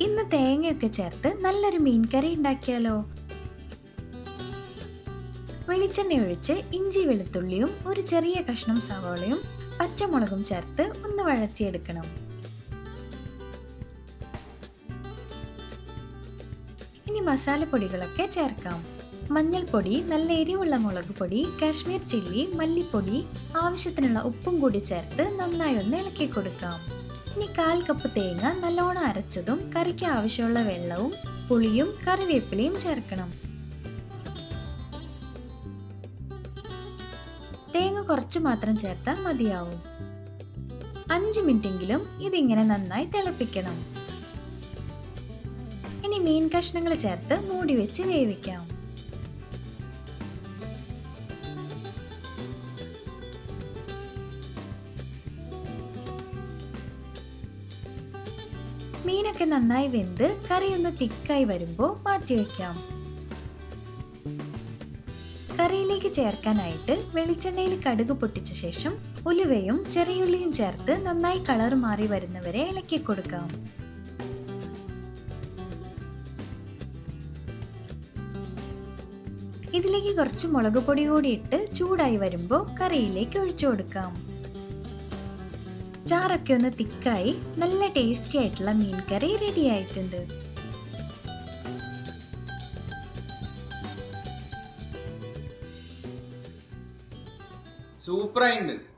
ഇന്ന് തേങ്ങയൊക്കെ ചേർത്ത് നല്ലൊരു മീൻ കറി ഉണ്ടാക്കിയാലോ? വെളിച്ചെണ്ണ ഒഴിച്ച് ഇഞ്ചി വെളുത്തുള്ളിയും ഒരു ചെറിയ കഷ്ണം സവോളയും പച്ചമുളകും ചേർത്ത് ഒന്ന് വഴറ്റിയെടുക്കണം. ഇനി മസാലപ്പൊടികളൊക്കെ ചേർക്കാം. മഞ്ഞൾപ്പൊടി നല്ല എരിവുള്ള മുളക് പൊടി കാശ്മീർ ചില്ലി മല്ലിപ്പൊടി ആവശ്യത്തിനുള്ള ഉപ്പും കൂടി ചേർത്ത് നന്നായി ഒന്ന് ഇളക്കി കൊടുക്കാം ഇനി കാൽ കപ്പ് തേങ്ങ നല്ലോണം അരച്ചതും കറിക്ക് ആവശ്യമുള്ള വെള്ളവും പുളിയും കറിവേപ്പിലയും ചേർക്കണം. തേങ്ങ കുറച്ച് മാത്രം ചേർത്താൽ മതിയാവും. അഞ്ച് മിനിറ്റെങ്കിലും ഇതിങ്ങനെ നന്നായി തിളപ്പിക്കണം. ഇനി മീൻ കഷ്ണങ്ങൾ ചേർത്ത് മൂടി വെച്ച് വേവിക്കാം. മീനൊക്കെ നന്നായി വെന്ത് കറി ഒന്ന് തിക്കായി വരുമ്പോൾ മാറ്റി വെക്കാം. കറിയിലേക്ക് ചേർക്കാനായിട്ട് വെളിച്ചെണ്ണയിൽ കടുക് പൊട്ടിച്ച ശേഷം ഉലുവയും ചെറിയുള്ളിയും ചേർത്ത് നന്നായി കളർ മാറി വരുന്നവരെ ഇളക്കി കൊടുക്കാം. ഇതിലേക്ക് കുറച്ച് മുളക് പൊടി കൂടി ഇട്ട് ചൂടായി വരുമ്പോൾ കറിയിലേക്ക് ഒഴിച്ചു കൊടുക്കാം. ചാറൊക്കെ ഒന്ന് തിക്കായി നല്ല ടേസ്റ്റി ആയിട്ടുള്ള മീൻ കറി റെഡി ആയിട്ടുണ്ട്. സൂപ്പറായിട്ടുണ്ട്